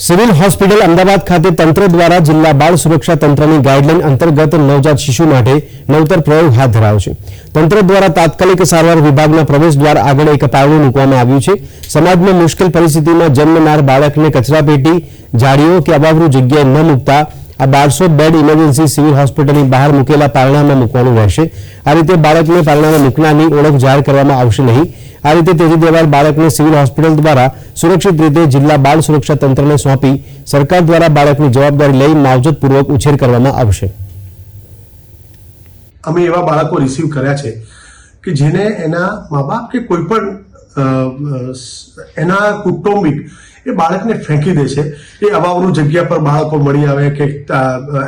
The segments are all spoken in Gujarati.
સિવિલ હોસ્પિટલ અમદાવાદ ખાતે તંત્ર દ્વારા જિલ્લા બાળ સુરક્ષા તંત્રની ગાઈડલાઈન અંતર્ગત નવજાત શિશુ માટે નવતર પ્રયોગ હાથ ધરાયો છે. તંત્ર દ્વારા તાત્કાલિક સારવાર વિભાગના પ્રવેશ દ્વાર આગળ એક પારણું મૂકવામાં આવ્યું છે. સમાજમાં મુશ્કેલ પરિસ્થિતિમાં જન્મનાર બાળકને કચરાપેટી જાળીઓ કે અવાવરૂ જગ્યાએ ન મૂકતા આ બારસો બેડ ઇમરજન્સી સિવિલ હોસ્પિટલની બહાર મૂકેલા પારણામાં મૂકવાનું રહેશે. આ રીતે બાળકને પારણામાં મૂકનારની ઓળખ જાહેર કરવામાં આવશે નહીં. આ રીતે તેજી દેવાર બાળકને સિવિલ હોસ્પિટલ દ્વારા સુરક્ષિત રીતે જિલ્લા બાળ સુરક્ષા તંત્રને સોંપી સરકાર દ્વારા બાળકની જવાબદારી લઈ માવજતપૂર્વક ઉછેર કરવામાં આવશે. અમે એવા બાળકો રિસીવ કર્યા છે કે જેને એના મા બાપ કે કોઈ પણ એના કુટુંબિક એ બાળકને ફેંકી દે છે. એ અવાવરૂ જગ્યા પર બાળકો મળી આવે કે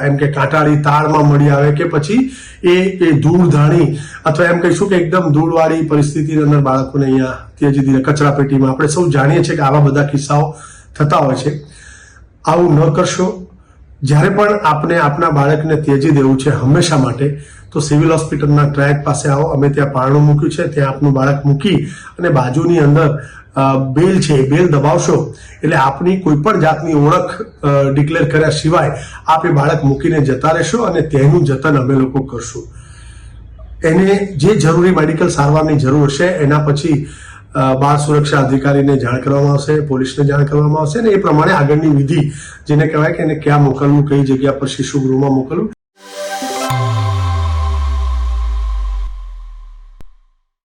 એમ કે કાંટાળી તાળમાં મળી આવે કે પછી એ એ ધૂળધાણી અથવા એમ કહીશું કે એકદમ ધૂળવાળી પરિસ્થિતિની અંદર બાળકોને અહીંયા ત્યજી દીધા કચરાપેટીમાં આપણે સૌ જાણીએ છીએ કે આવા બધા કિસ્સાઓ થતા હોય છે. આવું ન કરશો. જ્યારે પણ આપને, આપના બાળકને ત્યજી દેવું છે હંમેશા માટે તો સિવિલ હોસ્પિટલના ટ્રેક પાસે આવો. અમે ત્યાં પારણું મૂક્યું છે, ત્યાં આપનું બાળક મૂકી અને બાજુની અંદર બેલ છે બેલ દબાવશો. એટલે આપની કોઈ પણ જાતની ઓળખ ડિક્લેર કર્યા સિવાય આપ એ બાળક મૂકીને જતા રહેશો અને તેનું જતન અમે લોકો કરશું. એને જે જરૂરી મેડિકલ સારવારની જરૂર હશે, એના પછી બાળ સુરક્ષા અધિકારીને જાણ કરવામાં આવશે, પોલીસને જાણ કરવામાં આવશે અને એ પ્રમાણે આગળની વિધિ જેને કહેવાય કે એને ક્યાં મોકલવું, કઈ જગ્યા પર શિશુ ગૃહમાં મોકલવું.